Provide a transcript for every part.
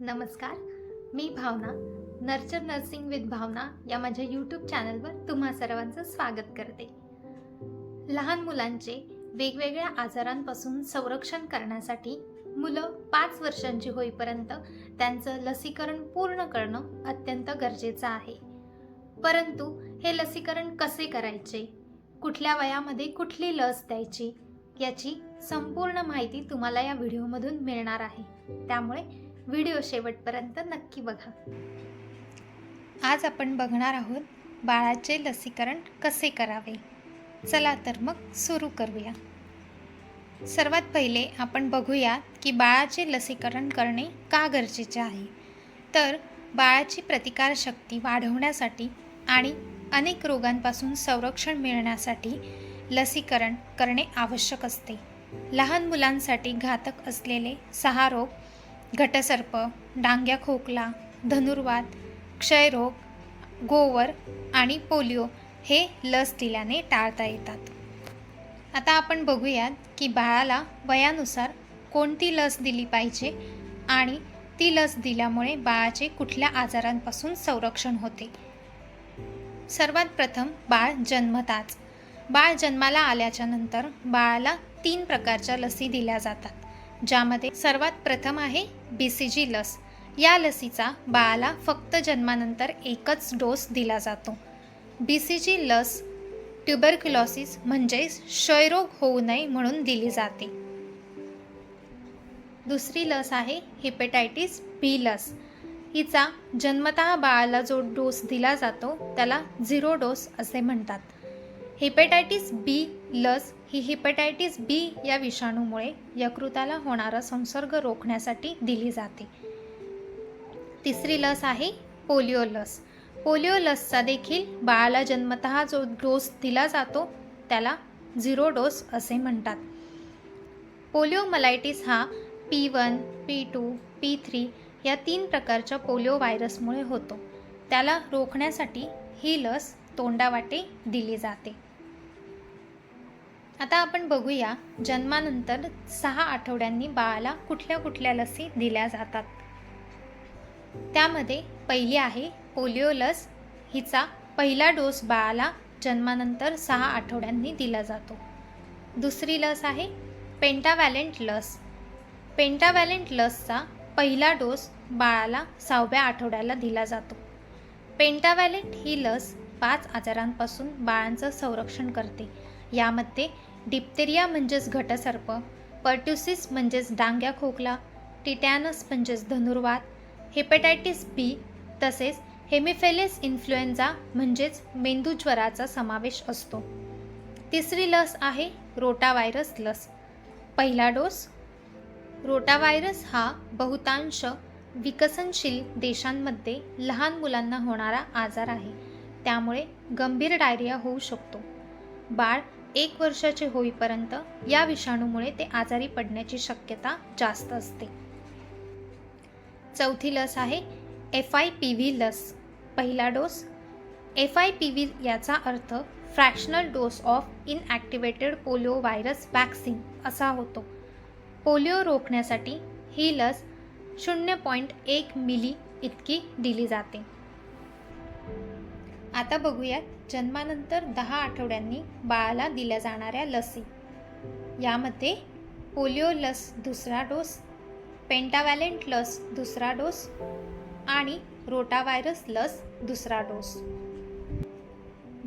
नमस्कार मी Bhavna nurture nursing with Bhavna या माझ्या यूट्यूब चॅनलवर तुम्हा सर्वांचं स्वागत करते. लहान मुलांचे वेगवेगळ्या आजारांपासून संरक्षण करण्यासाठी मुलं पाच वर्षांची होईपर्यंत त्यांचं लसीकरण पूर्ण करणं अत्यंत गरजेचं आहे. परंतु हे लसीकरण कसे करायचे? कुठल्या वयामध्ये कुठली लस द्यायची? याची संपूर्ण माहिती तुम्हाला या व्हिडिओमधून मिळणार आहे. त्यामुळे व्हिडिओ शेवटपर्यंत नक्की बघा. आज आपण बघणार आहोत बाळाचे लसीकरण कसे करावे? चला तर मग सुरू करूया. सर्वात पहिले आपण बघूया की बाळाचे लसीकरण करणे का गरजेचे आहे? तर बाळाची प्रतिकारशक्ती वाढवण्यासाठी आणि अनेक रोगांपासून संरक्षण मिळण्यासाठी लसीकरण करणे आवश्यक असते. लहान मुलांसाठी घातक असलेले सहा रोग घटसर्प डांग्या खोकला धनुर्वात क्षयरोग गोवर आणि पोलिओ हे लस दिल्याने टाळता येतात. आता आपण बघूयात की बाळाला वयानुसार कोणती लस दिली पाहिजे आणि ती लस दिल्यामुळे बाळाचे कुठल्या आजारांपासून संरक्षण होते? सर्वात प्रथम बाळ जन्मताच. बाळ जन्माला आल्याच्यानंतर बाळाला तीन प्रकारच्या लसी दिल्या जातात. ज्यामध्ये सर्वात प्रथम आहे बी सी जी लस. या लसीचा बाळाला फक्त जन्मानंतर एकच डोस दिला जातो. बी सी जी लस ट्युबरक्युलॉसिस म्हणजेच क्षयरोग होऊ नये म्हणून दिली जाते. दुसरी लस आहे हिपेटायटिस बी लस. हिचा जन्मतः बाळाला जो डोस दिला जातो त्याला झिरो डोस असे म्हणतात. हिपेटायटिस बी लस ही हिपेटायटिस बी या विषाणूमुळे यकृताला होणारा संसर्ग रोखण्यासाठी दिली जाते. तिसरी लस आहे पोलिओ लस. पोलिओ लसचा देखील बाळाला जन्मतः जो डोस दिला जातो त्याला झिरो डोस असे म्हणतात. पोलिओ मलायटिस हा P one P two P three या तीन प्रकारच्या पोलिओ व्हायरसमुळे होतो. त्याला रोखण्यासाठी ही लस तोंडावाटे दिली जाते. आता आपण बघूया जन्मानंतर सहा आठवड्यांनी बाळाला कुठल्या कुठल्या लसी दिल्या जातात. त्यामध्ये पहिली आहे पोलिओ लस. हिचा पहिला डोस बाळाला जन्मानंतर सहा आठवड्यांनी दिला जातो. दुसरी लस आहे पेंटावॅलेंट लस. पेंटावॅलेंट लसचा पहिला डोस बाळाला सहाव्या आठवड्याला दिला जातो. पेंटावॅलेंट ही लस पाच आजारांपासून बाळांचं संरक्षण करते. यामध्ये डिप्तेरिया म्हणजेच घटसर्प पर्ट्युसिस म्हणजेच डांग्या खोकला टिटॅनस म्हणजेच धनुर्वात हेपेटायटिस बी तसेच हेमिफेलिस इन्फ्लुएन्झा म्हणजेच मेंदूज्वराचा समावेश असतो. तिसरी लस आहे रोटाव्हायरस लस. पहिला डोस रोटाव्हायरस हा बहुतांश विकसनशील देशांमध्ये लहान मुलांना होणारा आजार आहे त्यामुळे गंभीर डायरिया होऊ शकतो. बाळ एक वर्षाचे होईपर्यंत या विषाणूमुळे ते आजारी पडण्याची शक्यता जास्त असते. चौथी लस आहे एफ आय पी व्ही लस. पहिला dose. F I P V याचा अर्थ fractional dose of inactivated polio virus vaccine असा होतो. पोलिओ रोखण्यासाठी ही लस शून्य पॉईंट एक मिली इतकी दिली जाते. आता बघूयात जन्मानंतर दहा आठवड्यांनी बाळाला दिल्या जाणाऱ्या लसी. यामध्ये पोलिओ लस दुसरा डोस पेंटावॅलेंट लस दुसरा डोस आणि रोटाव्हायरस लस दुसरा डोस.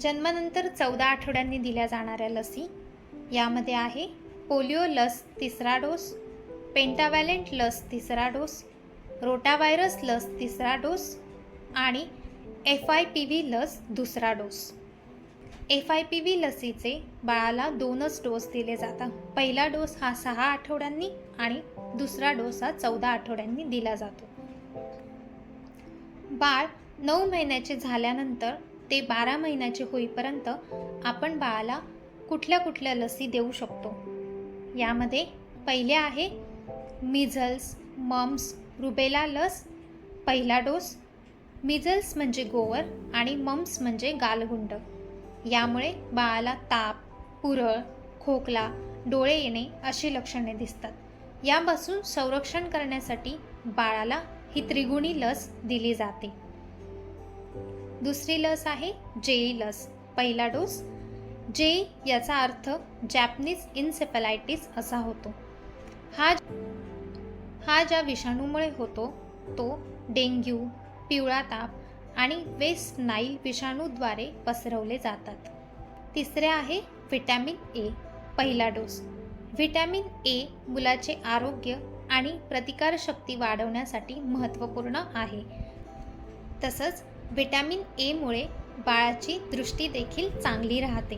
जन्मानंतर चौदा आठवड्यांनी दिल्या जाणाऱ्या लसी. यामध्ये आहे पोलिओ लस तिसरा डोस पेंटावॅलेंट लस तिसरा डोस रोटाव्हायरस लस तिसरा डोस आणि एफ आय पी व्ही लस दुसरा dose. F I P V लसीचे बाळाला दोनच डोस दिले जातात. पहिला डोस हा सहा आठवड्यांनी आणि दुसरा डोस हा चौदा आठवड्यांनी दिला जातो. बाळ नऊ महिन्याचे झाल्यानंतर ते बारा महिन्याचे होईपर्यंत आपण बाळाला कुठल्या कुठल्या लसी देऊ शकतो? यामध्ये पहिले आहे मिझल्स मम्स रुबेला लस पहिला डोस मिझल्स म्हणजे गोवर आणि मम्स म्हणजे गालगुंड. यामुळे बाळाला ताप पुरळ खोकला डोळे येणे अशी लक्षणे दिसतात. यापासून संरक्षण करण्यासाठी बाळाला ही त्रिगुणी लस दिली जाते. दुसरी लस आहे जेई लस. पहिला डोस. जेई याचा अर्थ जॅपनीज इन्सेपलायटिस असा होतो. हा हा ज्या विषाणूमुळे होतो तो डेंग्यू पिवळा ताप आणि वेस्ट नाईल विषाणूद्वारे पसरवले जातात. तिसरे आहे व्हिटॅमिन ए पहिला डोस. व्हिटॅमिन ए मुलाचे आरोग्य आणि प्रतिकारशक्ती वाढवण्यासाठी महत्त्वपूर्ण आहे. तसंच व्हिटॅमिन एमुळे बाळाची दृष्टी देखील चांगली राहते.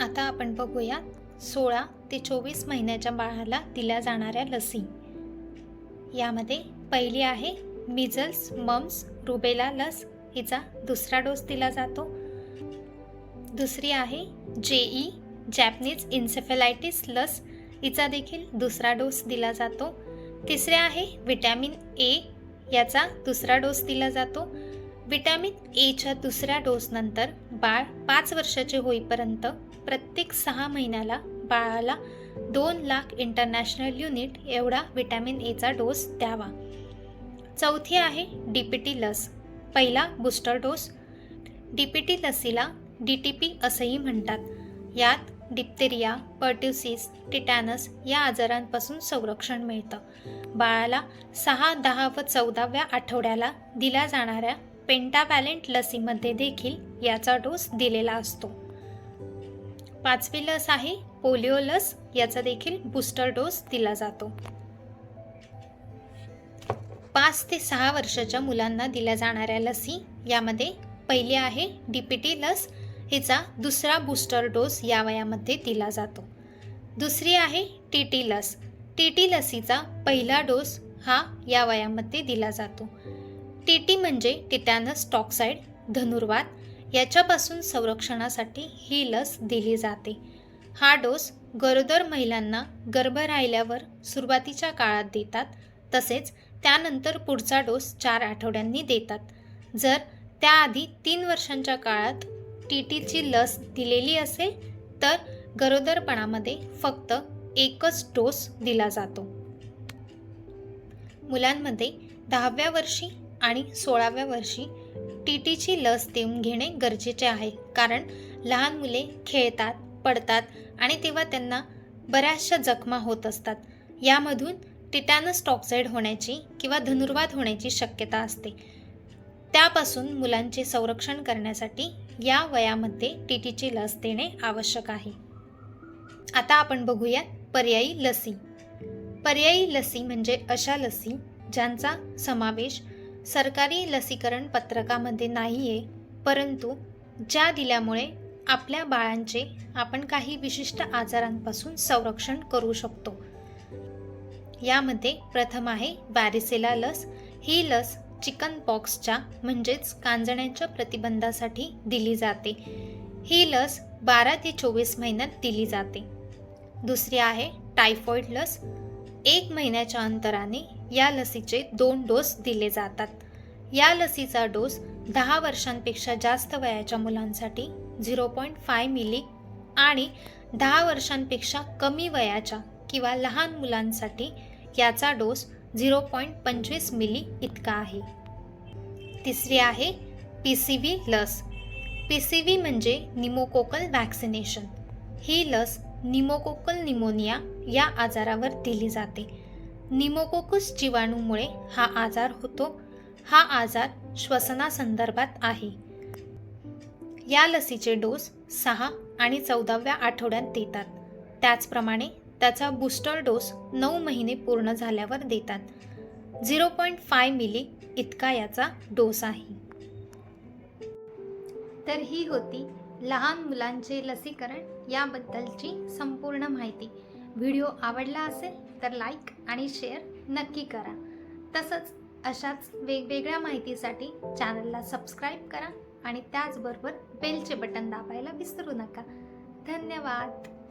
आता आपण बघूया सोळा ते चोवीस महिन्याच्या बाळाला दिल्या जाणाऱ्या लसी. यामध्ये पहिली आहे मिझल्स मम्स रुबेला लस. हिचा दुसरा डोस दिला जातो. दुसरी आहे जेई जॅपनीज इन्सेफेलायटिस लस. हिचा देखील दुसरा डोस दिला जातो. तिसरे आहे विटॅमिन ए याचा दुसरा डोस दिला जातो. विटॅमिन एच्या दुसऱ्या डोसनंतर बाळ पाच वर्षाचे होईपर्यंत प्रत्येक सहा महिन्याला बाळाला दोन लाख इंटरनॅशनल युनिट एवढा विटॅमिन एचा डोस द्यावा. चौथी आहे डी पी टी लस. पहिला booster dose D P T लसीला डी टी पी असंही म्हणतात. यात डिप्तेरिया पर्ट्युसिस टिटॅनस या आजारांपासून संरक्षण मिळतं. बाळाला सहा दहा व चौदाव्या आठवड्याला दिल्या जाणाऱ्या पेंटावॅलेंट लसीमध्ये देखील याचा डोस दिलेला असतो. पाचवी लस आहे पोलिओ लस याचा देखील बूस्टर डोस दिला जातो. पाच ते सहा वर्षाच्या मुलांना दिल्या जाणाऱ्या लसी यामध्ये पहिली आहे डी पी टी लस. हिचा दुसरा बूस्टर डोस या वयामध्ये दिला जातो. दुसरी आहे टी टी लस. टी टी लसीचा पहिला डोस हा या वयामध्ये दिला जातो. टी टी म्हणजे टिटॅनस टॉक्साईड धनुर्वात. याच्यापासून संरक्षणासाठी ही लस दिली जाते. हा डोस गरोदर महिलांना गर्भ राहिल्यावर सुरुवातीच्या काळात देतात. तसेच त्यानंतर पुढचा डोस चार आठवड्यांनी देतात. जर त्याआधी तीन वर्षांच्या काळात टी टीची लस दिलेली असेल तर गरोदरपणामध्ये फक्त एकच डोस दिला जातो. मुलांमध्ये दहाव्या वर्षी आणि सोळाव्या वर्षी टी टीची लस देऊन घेणे गरजेचे आहे. कारण लहान मुले खेळतात पडतात आणि तेव्हा त्यांना बऱ्याचशा जखमा होत असतात. यामधून टिटॅनस टॉक्साईड होण्याची किंवा धनुर्वाद होण्याची शक्यता असते. त्यापासून मुलांचे संरक्षण करण्यासाठी या वयामध्ये टी टीची लस देणे आवश्यक आहे. आता आपण बघूया पर्यायी लसी. पर्यायी लसी म्हणजे अशा लसी ज्यांचा समावेश सरकारी लसीकरण पत्रकामध्ये नाही आहे परंतु ज्या दिल्यामुळे आपल्या बाळांचे आपण काही विशिष्ट आजारांपासून संरक्षण करू शकतो. यामध्ये प्रथम आहे वॅरिसेला लस. ही लस चिकन पॉक्सच्या म्हणजेच कांजण्याच्या प्रतिबंधासाठी दिली जाते. ही लस बारा ते चोवीस महिन्यात दिली जाते. दुसरी आहे टायफॉईड लस. एक महिन्याच्या अंतराने या लसीचे दोन डोस दिले जातात. या लसीचा डोस दहा वर्षांपेक्षा जास्त वयाच्या मुलांसाठी झिरो पॉईंट फाय मिली आणि दहा वर्षांपेक्षा कमी वयाच्या किंवा लहान मुलांसाठी याचा डोस झिरो पॉईंट पंचवीस मिली इतका आहे. तिसरी आहे पी सी व्ही लस. पी सी व्ही म्हणजे निमोकोकल वॅक्सिनेशन ही लस निमोकोकल निमोनिया या आजारावर दिली जाते. निमोकोकस जीवाणूमुळे हा आजार होतो. हा आजार श्वसनासंदर्भात आहे. या लसीचे डोस सहा आणि चौदाव्या आठवड्यात देतात. त्याचप्रमाणे त्याचा बूस्टर डोस नऊ महिने पूर्ण झाल्यावर देतात. झिरो पॉईंट फाय मिली इतका याचा डोस आहे. तर ही होती लहान मुलांचे लसीकरण याबद्दलची संपूर्ण माहिती. व्हिडिओ आवडला असेल तर लाईक आणि शेअर नक्की करा. तसंच अशाच वेगवेगळ्या माहितीसाठी चॅनलला सबस्क्राईब करा. आणि त्याचबरोबर बेलचे बटन दाबायला विसरू नका. धन्यवाद.